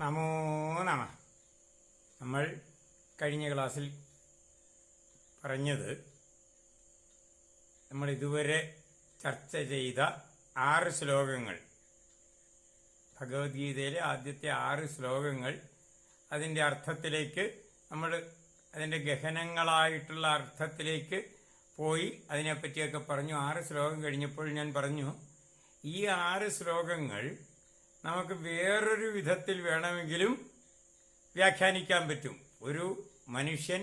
നമോ നമ. നമ്മൾ കഴിഞ്ഞ ക്ലാസ്സിൽ പറഞ്ഞത് നമ്മൾ ഇതുവരെ ചർച്ച ചെയ്ത ആറ് ശ്ലോകങ്ങൾ. ഭഗവത്ഗീതയിലെ ആദ്യത്തെ ആറ് ശ്ലോകങ്ങൾ അതിന്റെ അർത്ഥത്തിലേക്ക് നമ്മൾ അതിന്റെ ഗഹനങ്ങളായിട്ടുള്ള അർത്ഥത്തിലേക്ക് പോയി അതിനെപ്പറ്റിയൊക്കെ പറഞ്ഞു. ആറ് ശ്ലോകം കഴിഞ്ഞപ്പോൾ ഞാൻ പറഞ്ഞു ഈ ആറ് ശ്ലോകങ്ങൾ നമുക്ക് വേറൊരു വിധത്തിൽ വേണമെങ്കിലും വ്യാഖ്യാനിക്കാൻ പറ്റും. ഒരു മനുഷ്യൻ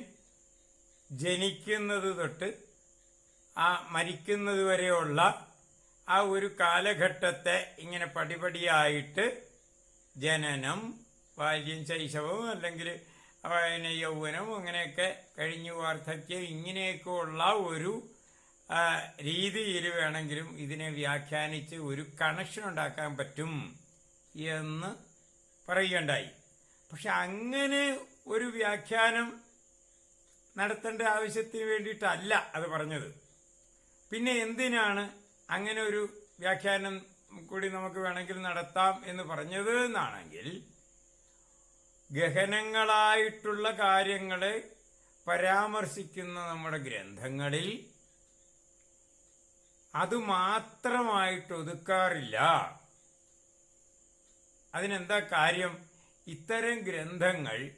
ജനിക്കുന്നത് തൊട്ട് ആ മരിക്കുന്നത് വരെയുള്ള ആ ഒരു കാലഘട്ടത്തെ ഇങ്ങനെ പടിപടിയായിട്ട് ജനനം ബാല്യം ശൈശവം അല്ലെങ്കിൽ പിന്നെ യൗവനം അങ്ങനെയൊക്കെ കഴിഞ്ഞു വാർദ്ധക്യം ഇങ്ങനെയൊക്കെയുള്ള ഒരു രീതിയിൽ വേണമെങ്കിലും ഇതിനെ വ്യാഖ്യാനിച്ച് ഒരു കണക്ഷൻ ഉണ്ടാക്കാൻ പറ്റും. എന്ന് പറയുകയുണ്ടായി. പക്ഷെ അങ്ങനെ ഒരു വ്യാഖ്യാനം നടത്തേണ്ട ആവശ്യത്തിന് വേണ്ടിയിട്ടല്ല അത് പറഞ്ഞത്. പിന്നെ എന്തിനാണ് അങ്ങനെ ഒരു വ്യാഖ്യാനം കൂടി നമുക്ക് വേണമെങ്കിൽ നടത്താം എന്ന് പറഞ്ഞത് എന്നാണെങ്കിൽ ഗഹനങ്ങളായിട്ടുള്ള കാര്യങ്ങളെ പരാമർശിക്കുന്ന നമ്മുടെ ഗ്രന്ഥങ്ങളിൽ അത് മാത്രമായിട്ട് ഒതുക്കാറില്ല. അതിനെന്താ കാര്യം? ഇത്തരം ഗ്രന്ഥങ്ങൾ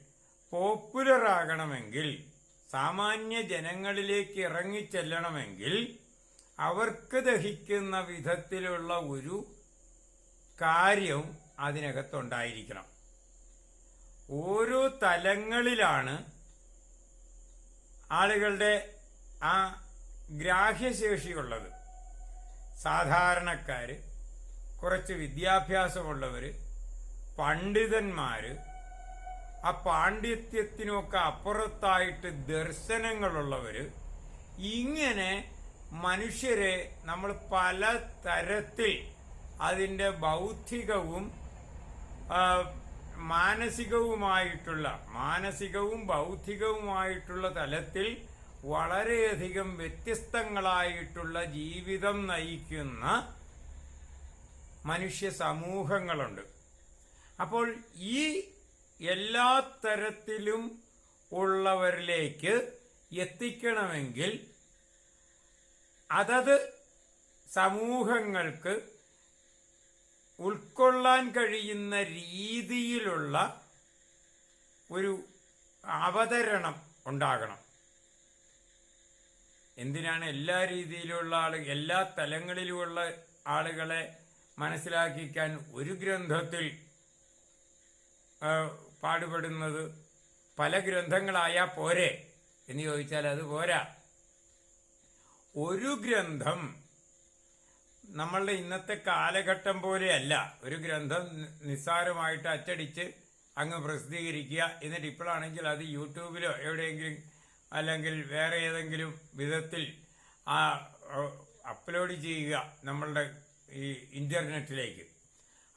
പോപ്പുലർ ആകണമെങ്കിൽ സാമാന്യ ജനങ്ങളിലേക്ക് ഇറങ്ങിച്ചെല്ലണമെങ്കിൽ അവർക്ക് ദഹിക്കുന്ന വിധത്തിലുള്ള ഒരു കാര്യം അതിനകത്തുണ്ടായിരിക്കണം. ഓരോ തലങ്ങളിലാണ് ആളുകളുടെ ആ ഗ്രാഹ്യശേഷിയുള്ളത്. സാധാരണക്കാർ കുറച്ച് വിദ്യാഭ്യാസമുള്ളവർ പണ്ഡിതന്മാര് ആ പാണ്ഡിത്യത്തിനൊക്കെ അപ്പുറത്തായിട്ട് ദർശനങ്ങളുള്ളവര് ഇങ്ങനെ മനുഷ്യരെ നമ്മൾ പല തരത്തിൽ അതിന്റെ ബൗദ്ധികവും മാനസികവുമായിട്ടുള്ള മാനസികവും ബൗദ്ധികവുമായിട്ടുള്ള തലത്തിൽ വളരെയധികം വ്യത്യസ്തങ്ങളായിട്ടുള്ള ജീവിതം നയിക്കുന്ന മനുഷ്യ സമൂഹങ്ങളുണ്ട്. അപ്പോൾ ഈ എല്ലാ തരത്തിലും ഉള്ളവരിലേക്ക് എത്തിക്കണമെങ്കിൽ അതത് സമൂഹങ്ങൾക്ക് ഉൾക്കൊള്ളാൻ കഴിയുന്ന രീതിയിലുള്ള ഒരു അവതരണം ഉണ്ടാകണം. എന്തിനാണ് എല്ലാ രീതിയിലുള്ള ആൾ എല്ലാ തലങ്ങളിലുമുള്ള ആളുകളെ മനസ്സിലാക്കിക്കാൻ ഒരു ഗ്രന്ഥത്തിൽ പാടുപെടുന്നത് പല ഗ്രന്ഥങ്ങളായാൽ പോരെ എന്ന് ചോദിച്ചാൽ അത് പോരാ. ഒരു ഗ്രന്ഥം നമ്മളുടെ ഇന്നത്തെ കാലഘട്ടം പോലെയല്ല. ഒരു ഗ്രന്ഥം നിസ്സാരമായിട്ട് അച്ചടിച്ച് അങ്ങ് പ്രസിദ്ധീകരിക്കുക. എന്നിട്ട് ഇപ്പോഴാണെങ്കിൽ അത് യൂട്യൂബിലോ എവിടെയെങ്കിലും അല്ലെങ്കിൽ വേറെ ഏതെങ്കിലും വിധത്തിൽ ആ അപ്ലോഡ് ചെയ്യുക നമ്മളുടെ ഈ ഇന്റർനെറ്റിലേക്ക്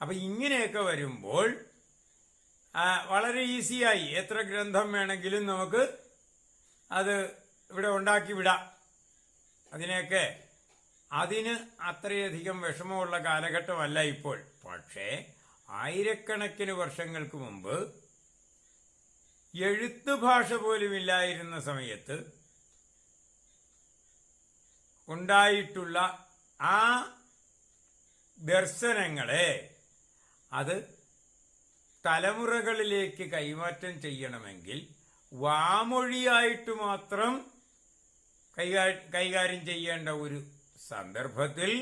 അപ്പം ഇങ്ങനെയൊക്കെ വരുമ്പോൾ വളരെ ഈസിയായി. എത്ര ഗ്രന്ഥം വേണമെങ്കിലും നമുക്ക് അത് ഇവിടെ ഉണ്ടാക്കി വിടാം. അതിനെയൊക്കെ അതിന് അത്രയധികം വിഷമമുള്ള കാലഘട്ടമല്ല ഇപ്പോൾ. പക്ഷേ ആയിരക്കണക്കിന് വർഷങ്ങൾക്ക് മുമ്പ് എഴുത്തു ഭാഷ പോലും ഇല്ലായിരുന്ന സമയത്ത് ഉണ്ടായിട്ടുള്ള ആ ദർശനങ്ങളെ അത് തലമുറകളിലേക്ക് കൈമാറ്റം ചെയ്യണമെങ്കിൽ വാമൊഴിയായിട്ട് മാത്രം കൈകാര്യം ചെയ്യേണ്ട ഒരു സന്ദർഭത്തിൽ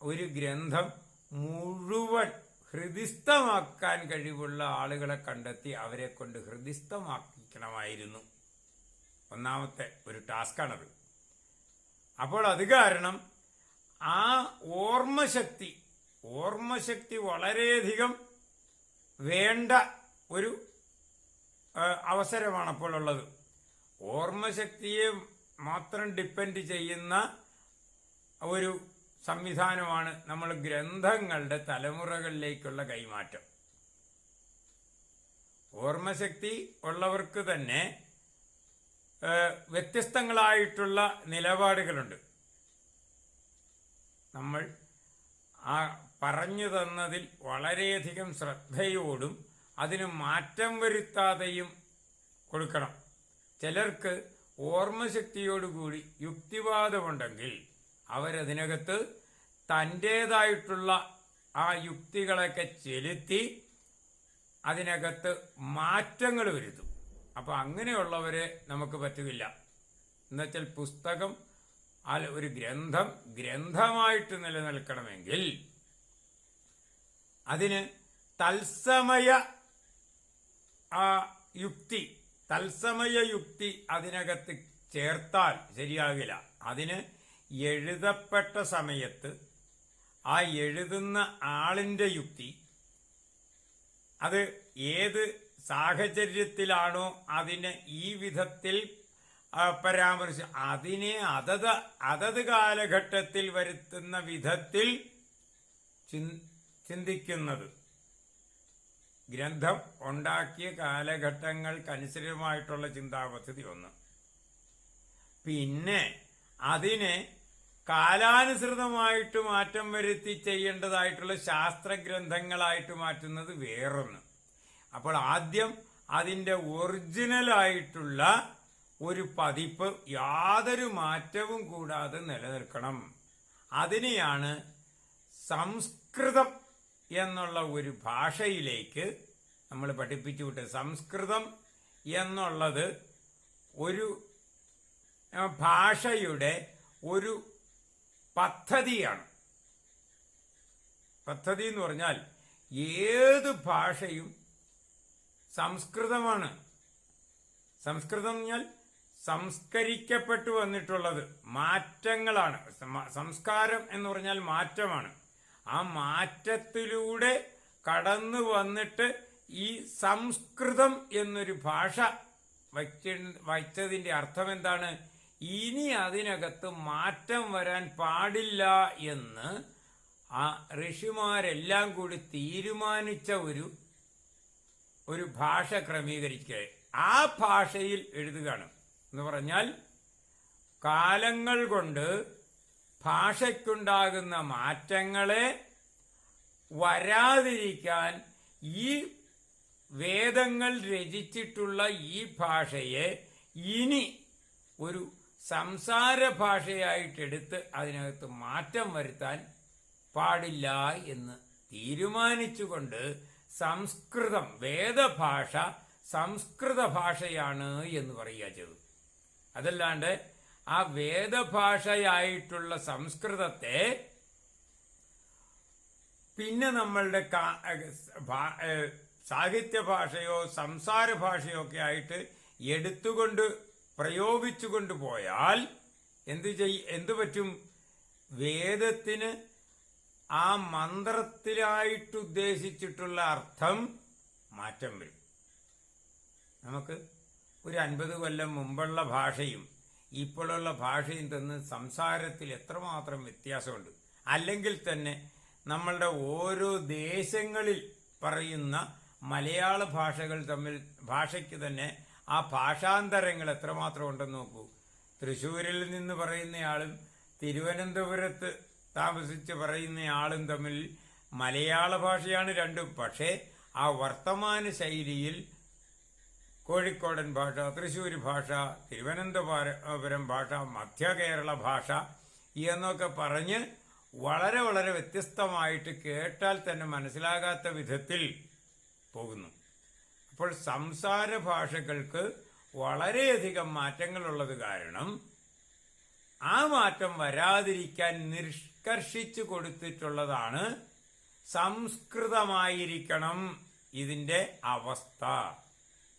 ഒരു ഗ്രന്ഥം മുഴുവൻ ഹൃദിസ്ഥമാക്കാൻ കഴിവുള്ള ആളുകളെ കണ്ടെത്തി അവരെ കൊണ്ട് ഹൃദിസ്ഥമാക്കണമായിരുന്നു ഒന്നാമത്തെ ഒരു ടാസ്ക്കാണത്. അപ്പോൾ അത് കാരണം ആ ഓർമ്മശക്തി ഓർമ്മശക്തി വളരെയധികം വേണ്ട ഒരു അവസരമാണ് അപ്പോൾ ഉള്ളത് ഓർമ്മശക്തിയെ മാത്രം ഡിപ്പെൻഡ് ചെയ്യുന്ന ഒരു സംവിധാനമാണ് നമ്മൾ ഗ്രന്ഥങ്ങളുടെ തലമുറകളിലേക്കുള്ള കൈമാറ്റം. ഓർമ്മശക്തി ഉള്ളവർക്ക് തന്നെ വ്യത്യസ്തങ്ങളായിട്ടുള്ള നിലപാടുകളുണ്ട്. നമ്മൾ ആ പറഞ്ഞു തന്നതിൽ വളരെയധികം ശ്രദ്ധയോടും അതിന് മാറ്റം വരുത്താതെയും കൊടുക്കണം. ചിലർക്ക് ഓർമ്മശക്തിയോടുകൂടി യുക്തിവാദമുണ്ടെങ്കിൽ അവരതിനകത്ത് തന്റേതായിട്ടുള്ള ആ യുക്തികളൊക്കെ ചെലുത്തി അതിനകത്ത് മാറ്റങ്ങൾ വരുത്തും. അപ്പം അങ്ങനെയുള്ളവരെ നമുക്ക് പറ്റുകയില്ല എന്നുവെച്ചാൽ പുസ്തകം ഒരു ഗ്രന്ഥം ഗ്രന്ഥമായിട്ട് നിലനിൽക്കണമെങ്കിൽ അതിന് തത്സമയ ആ യുക്തി തത്സമയ യുക്തി അതിനകത്ത് ചേർത്താൽ ശരിയാകില്ല. അതിന് എഴുതപ്പെട്ട സമയത്ത് ആ എഴുതുന്ന ആളിന്റെ യുക്തി അത് ഏത് സാഹചര്യത്തിലാണോ അതിനെ ഈ വിധത്തിൽ ആ, അതിനെ അതത് അതത് കാലഘട്ടത്തിൽ വരുത്തുന്ന വിധത്തിൽ ചിന്തിക്കുന്നത്. ഗ്രന്ഥം ഉണ്ടാക്കിയ കാലഘട്ടങ്ങൾക്കനുസൃതമായിട്ടുള്ള ചിന്താപദ്ധതി ഒന്ന്. പിന്നെ അതിനെ കാലാനുസൃതമായിട്ട് മാറ്റം വരുത്തി ചെയ്യേണ്ടതായിട്ടുള്ള ശാസ്ത്രഗ്രന്ഥങ്ങളായിട്ട് മാറ്റുന്നത് വേറൊന്ന്. അപ്പോൾ ആദ്യം അതിന്റെ ഒറിജിനലായിട്ടുള്ള ഒരു പതിപ്പ് യാതൊരു മാറ്റവും കൂടാതെ നിലനിൽക്കണം. അതിനെയാണ് സംസ്കൃതം എന്നുള്ള ഒരു ഭാഷയിലേക്ക് നമ്മൾ പഠിപ്പിച്ചു വിട്ട് സംസ്കൃതം എന്നുള്ളത് ഒരു ഭാഷയുടെ ഒരു പദ്ധതിയാണ്. പദ്ധതി എന്ന് പറഞ്ഞാൽ ഏത് ഭാഷയും സംസ്കൃതമാണ്. സംസ്കൃതം എന്ന് പറഞ്ഞാൽ സംസ്കരിക്കപ്പെട്ടു വന്നിട്ടുള്ളത് മാറ്റങ്ങളാണ്. സംസ്കാരം എന്ന് പറഞ്ഞാൽ മാറ്റമാണ്. ആ മാറ്റത്തിലൂടെ കടന്നു വന്നിട്ട് ഈ സംസ്കൃതം എന്നൊരു ഭാഷ വച്ച വയ്ച്ചതിന്റെ അർത്ഥം എന്താണ് ഇനി അതിനകത്ത് മാറ്റം വരാൻ പാടില്ല എന്ന് ആ ഋഷിമാരെല്ലാം കൂടി തീരുമാനിച്ച ഒരു ഒരു ഭാഷ ക്രമീകരിക്കുക. ആ ഭാഷയിൽ എഴുതുകയാണ്. എന്ന് പറഞ്ഞാൽ കാലങ്ങൾ കൊണ്ട് ഭാഷയ്ക്കുണ്ടാകുന്ന മാറ്റങ്ങളെ വരാതിരിക്കാൻ ഈ വേദങ്ങൾ രചിച്ചിട്ടുള്ള ഈ ഭാഷയെ ഇനി ഒരു സംസാര ഭാഷയായിട്ടെടുത്ത് അതിനകത്ത് മാറ്റം വരുത്താൻ പാടില്ല എന്ന് തീരുമാനിച്ചുകൊണ്ട് സംസ്കൃതം വേദഭാഷ സംസ്കൃത ഭാഷയാണ് എന്ന് പറയുക ചെയ്തു. അതല്ലാണ്ട് ആ വേദഭാഷയായിട്ടുള്ള സംസ്കൃതത്തെ പിന്നെ നമ്മളുടെ സാഹിത്യ ഭാഷയോ സംസാര ഭാഷയോ ഒക്കെ ആയിട്ട് എടുത്തുകൊണ്ട് പ്രയോഗിച്ചുകൊണ്ട് പോയാൽ എന്ത് ചെയ് എന്തു പറ്റും? വേദത്തിന് ആ മന്ത്രത്തിലായിട്ട് ഉദ്ദേശിച്ചിട്ടുള്ള അർത്ഥം മാറ്റം വരും. നമുക്ക് ഒരു അൻപത് കൊല്ലം മുമ്പുള്ള ഭാഷയും ഇപ്പോഴുള്ള ഭാഷയും തന്ന് സംസാരത്തിൽ എത്രമാത്രം വ്യത്യാസമുണ്ട്. അല്ലെങ്കിൽ തന്നെ നമ്മളുടെ ഓരോ ദേശങ്ങളിൽ പറയുന്ന മലയാള ഭാഷകൾ തമ്മിൽ ഭാഷയ്ക്ക് തന്നെ ആ ഭാഷാന്തരങ്ങൾ എത്രമാത്രം ഉണ്ടെന്ന് നോക്കൂ. തൃശ്ശൂരിൽ നിന്ന് പറയുന്നയാളും തിരുവനന്തപുരത്ത് താമസിച്ച് പറയുന്നയാളും തമ്മിൽ മലയാള ഭാഷയാണ് രണ്ടും. പക്ഷേ ആ വർത്തമാന ശൈലിയിൽ കോഴിക്കോടൻ ഭാഷ തൃശ്ശൂർ ഭാഷ തിരുവനന്തപുരം ഭാഷ മധ്യ കേരള ഭാഷ എന്നൊക്കെ പറഞ്ഞ് വളരെ വളരെ വ്യത്യസ്തമായിട്ട് കേട്ടാൽ തന്നെ മനസ്സിലാകാത്ത വിധത്തിൽ പോകുന്നു. അപ്പോൾ സംസാര ഭാഷകൾക്ക് വളരെയധികം മാറ്റങ്ങളുള്ളത് കാരണം ആ മാറ്റം വരാതിരിക്കാൻ നിഷ്കർഷിച്ചു കൊടുത്തിട്ടുള്ളതാണ് സംസ്കൃതമായിരിക്കണം ഇതിന്റെ അവസ്ഥ.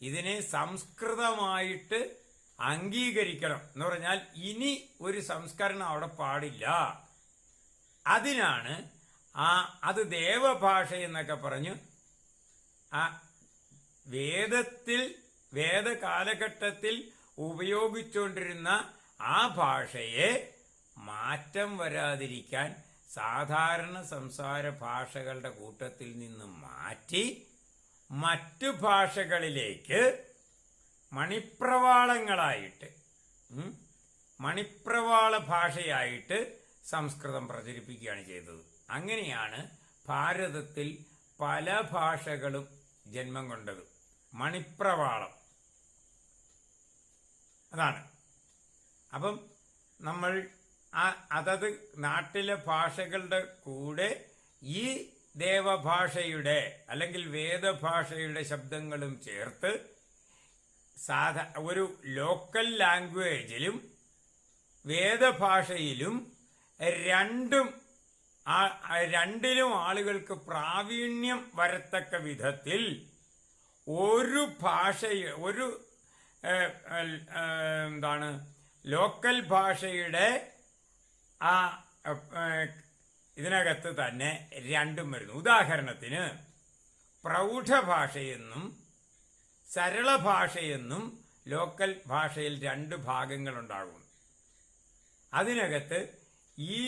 ഇതിനെ സംസ്കൃതമായിട്ട് അംഗീകരിക്കണം എന്ന് പറഞ്ഞാൽ ഇനി ഒരു സംസ്കരണം അവിടെ പാടില്ല. അതിനാണ് ആ അത് ദേവഭാഷ എന്നൊക്കെ പറഞ്ഞു ആ വേദത്തിൽ വേദ കാലഘട്ടത്തിൽ ഉപയോഗിച്ചുകൊണ്ടിരുന്ന ആ ഭാഷയെ മാറ്റം വരാതിരിക്കാൻ സാധാരണ സംസാര ഭാഷകളുടെ കൂട്ടത്തിൽ നിന്ന് മാറ്റി മറ്റു ഭാഷകളിലേക്ക് മണിപ്രവാളങ്ങളായിട്ട് മണിപ്രവാള ഭാഷയായിട്ട് സംസ്കൃതം പ്രചരിപ്പിക്കുകയാണ് ചെയ്തത്. അങ്ങനെയാണ് ഭാരതത്തിൽ പല ഭാഷകളും ജന്മം കൊണ്ടത്. മണിപ്രവാളം. അതാണ്. അപ്പം നമ്മൾ ആ അതത് നാട്ടിലെ ഭാഷകളുടെ കൂടെ ഈ ദേവഭാഷയുടെ അല്ലെങ്കിൽ വേദഭാഷയുടെ ശബ്ദങ്ങളും ചേർത്ത് സാധാ ഒരു ലോക്കൽ ലാംഗ്വേജിലും വേദഭാഷയിലും രണ്ടും രണ്ടിലും ആളുകൾക്ക് പ്രാവീണ്യം വരത്തക്ക വിധത്തിൽ ഒരു ഭാഷ ഒരു എന്താണ് ലോക്കൽ ഭാഷയുടെ ആ ഇതിനകത്ത് തന്നെ രണ്ടും വരുന്നു. ഉദാഹരണത്തിന് പ്രൗഢഭാഷയെന്നും സരള ഭാഷയെന്നും ലോക്കൽ ഭാഷയിൽ രണ്ട് ഭാഗങ്ങളുണ്ടാകും അതിനകത്ത് ഈ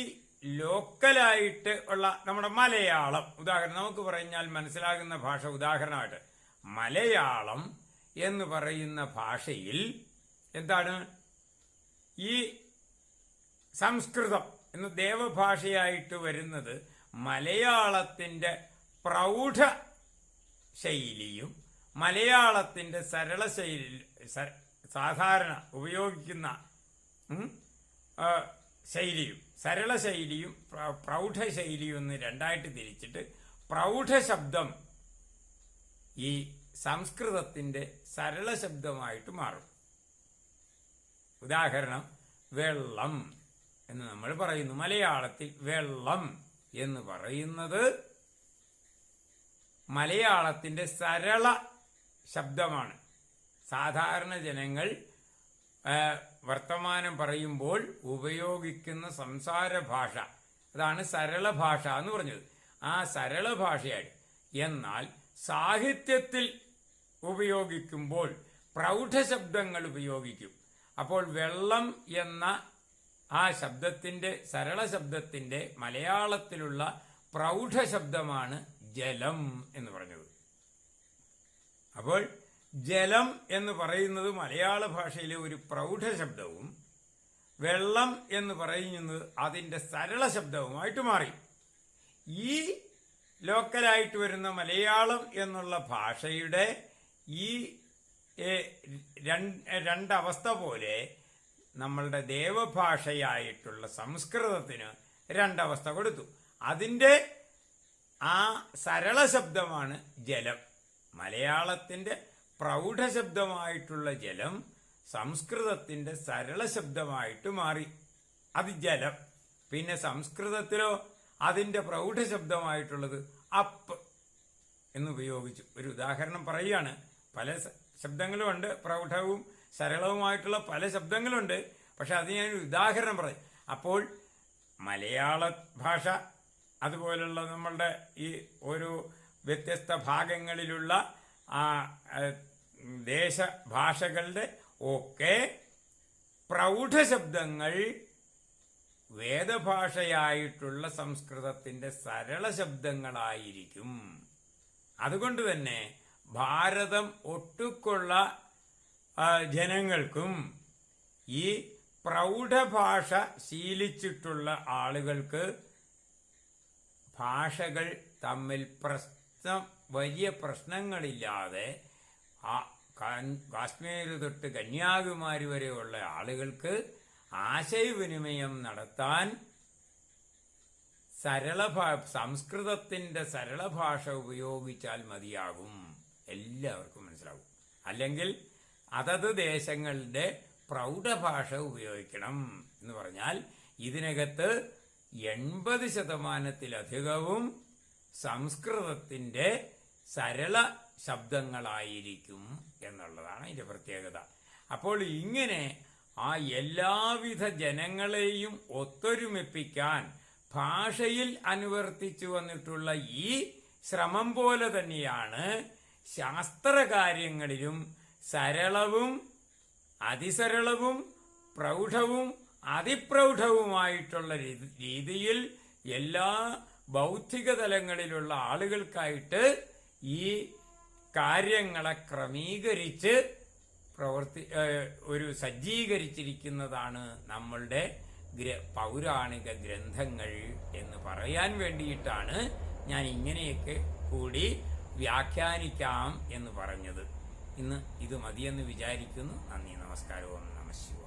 ലോക്കലായിട്ട് ഉള്ള നമ്മുടെ മലയാളം ഉദാഹരണം നമുക്ക് പറഞ്ഞാൽ മനസ്സിലാകുന്ന ഭാഷ ഉദാഹരണമായിട്ട് മലയാളം എന്ന് പറയുന്ന ഭാഷയിൽ എന്താണ്? ഈ സംസ്കൃതം എന്ന ദേവഭാഷയായിട്ട് വരുന്നത് മലയാളത്തിന്റെ പ്രൗഢ ശൈലിയും മലയാളത്തിന്റെ സരള ശൈലി സാധാരണ ഉപയോഗിക്കുന്ന ശൈലിയും സരള ശൈലിയും പ്രൗഢ ശൈലിയും എന്ന് രണ്ടായിട്ട് തിരിച്ചിട്ട് പ്രൗഢ ശബ്ദം ഈ സംസ്കൃതത്തിന്റെ സരള ശബ്ദമായിട്ട് മാറും. ഉദാഹരണം വെള്ളം. എന്ന് നമ്മൾ പറയുന്നു. മലയാളത്തിൽ വെള്ളം എന്ന് പറയുന്നത് മലയാളത്തിന്റെ സരള ശബ്ദമാണ്. സാധാരണ ജനങ്ങൾ വർത്തമാനം പറയുമ്പോൾ ഉപയോഗിക്കുന്ന സംസാര ഭാഷ. അതാണ് സരള ഭാഷ എന്ന് പറഞ്ഞത്. ആ സരള ഭാഷയായി. എന്നാൽ സാഹിത്യത്തിൽ ഉപയോഗിക്കുമ്പോൾ പ്രൗഢശബ്ദങ്ങൾ ഉപയോഗിക്കും. അപ്പോൾ വെള്ളം എന്ന ആ ശബ്ദത്തിന്റെ സരള ശബ്ദത്തിന്റെ മലയാളത്തിലുള്ള പ്രൗഢ ശബ്ദമാണ് ജലം എന്ന് പറഞ്ഞത്. അപ്പോൾ ജലം എന്ന് പറയുന്നത് മലയാള ഭാഷയിലെ ഒരു പ്രൗഢ ശബ്ദവും വെള്ളം എന്ന് പറയുന്നത് അതിന്റെ സരള ശബ്ദവുമായിട്ട് മാറി. ഈ ലോക്കലായിട്ട് വരുന്ന മലയാളം എന്നുള്ള ഭാഷയുടെ ഈ രണ്ട് രണ്ടവസ്ഥ പോലെ നമ്മളുടെ ദേവഭാഷയായിട്ടുള്ള സംസ്കൃതത്തിന് രണ്ടവസ്ഥ കൊടുത്തു. അതിന്റെ ആ സരള ശബ്ദമാണ് ജലം. മലയാളത്തിന്റെ പ്രൗഢശബ്ദമായിട്ടുള്ള ജലം സംസ്കൃതത്തിന്റെ സരള ശബ്ദമായിട്ട് മാറി. അത് ജലം. പിന്നെ സംസ്കൃതത്തിലോ അതിന്റെ പ്രൗഢശബ്ദമായിട്ടുള്ളത് അപ്പ് എന്നുപയോഗിച്ചു ഒരു ഉദാഹരണം പറയുകയാണ്. പല ശബ്ദങ്ങളുമുണ്ട് പ്രൗഢവും സരളവുമായിട്ടുള്ള പല ശബ്ദങ്ങളുണ്ട്. പക്ഷെ അത് ഞാൻ ഉദാഹരണം പറയും. അപ്പോൾ മലയാള ഭാഷ അതുപോലുള്ള നമ്മളുടെ ഈ ഒരു വ്യത്യസ്ത ഭാഗങ്ങളിലുള്ള ആ ദേശഭാഷകളുടെ ഒക്കെ പ്രൗഢശബ്ദങ്ങൾ വേദഭാഷയായിട്ടുള്ള സംസ്കൃതത്തിന്റെ സരള ശബ്ദങ്ങളായിരിക്കും. അതുകൊണ്ട് തന്നെ ഭാരതം ഒട്ടുക്കുള്ള ജനങ്ങൾക്കും ഈ പ്രൗഢഭാഷ ശീലിച്ചിട്ടുള്ള ആളുകൾക്ക് ഭാഷകൾ തമ്മിൽ പ്രശ്നം വലിയ പ്രശ്നങ്ങളില്ലാതെ കാശ്മീർ തൊട്ട് കന്യാകുമാരി വരെയുള്ള ആളുകൾക്ക് ആശയവിനിമയം നടത്താൻ സരള സംസ്കൃതത്തിന്റെ സംസ്കൃതത്തിന്റെ സരള ഭാഷ ഉപയോഗിച്ചാൽ മതിയാകും. എല്ലാവർക്കും മനസ്സിലാകും അല്ലെങ്കിൽ അതത് ദേശങ്ങളുടെ പ്രൗഢഭാഷ ഉപയോഗിക്കണം എന്ന് പറഞ്ഞാൽ ഇതിനകത്ത് എൺപത് ശതമാനത്തിലധികവും സംസ്കൃതത്തിന്റെ സരള ശബ്ദങ്ങളായിരിക്കും എന്നുള്ളതാണ് ഇതിന്റെ പ്രത്യേകത. അപ്പോൾ ഇങ്ങനെ ആ എല്ലാവിധ ജനങ്ങളെയും ഒത്തൊരുമിപ്പിക്കാൻ ഭാഷയിൽ അനുവർത്തിച്ചു വന്നിട്ടുള്ള ഈ ശ്രമം പോലെ തന്നെയാണ് ശാസ്ത്രകാര്യങ്ങളിലും സരളവും അതിസരളവും പ്രൗഢവും അതിപ്രൗഢവുമായിട്ടുള്ള രീതിയിൽ എല്ലാ ബൗദ്ധിക തലങ്ങളിലുള്ള ആളുകൾക്കായിട്ട് ഈ കാര്യങ്ങളെ ക്രമീകരിച്ച് പ്രവർത്തി ഒരു സജ്ജീകരിച്ചിരിക്കുന്നതാണ് നമ്മളുടെ പൗരാണിക ഗ്രന്ഥങ്ങൾ എന്ന് പറയാൻ വേണ്ടിയിട്ടാണ് ഞാൻ ഇങ്ങനെയൊക്കെ കൂടി വ്യാഖ്യാനിക്കാം എന്ന് പറഞ്ഞത്. ഇന്ന് ഇത് മതിയെന്ന് വിചാരിക്കുന്നു. നന്ദി നമസ്കാരവും നമശിവ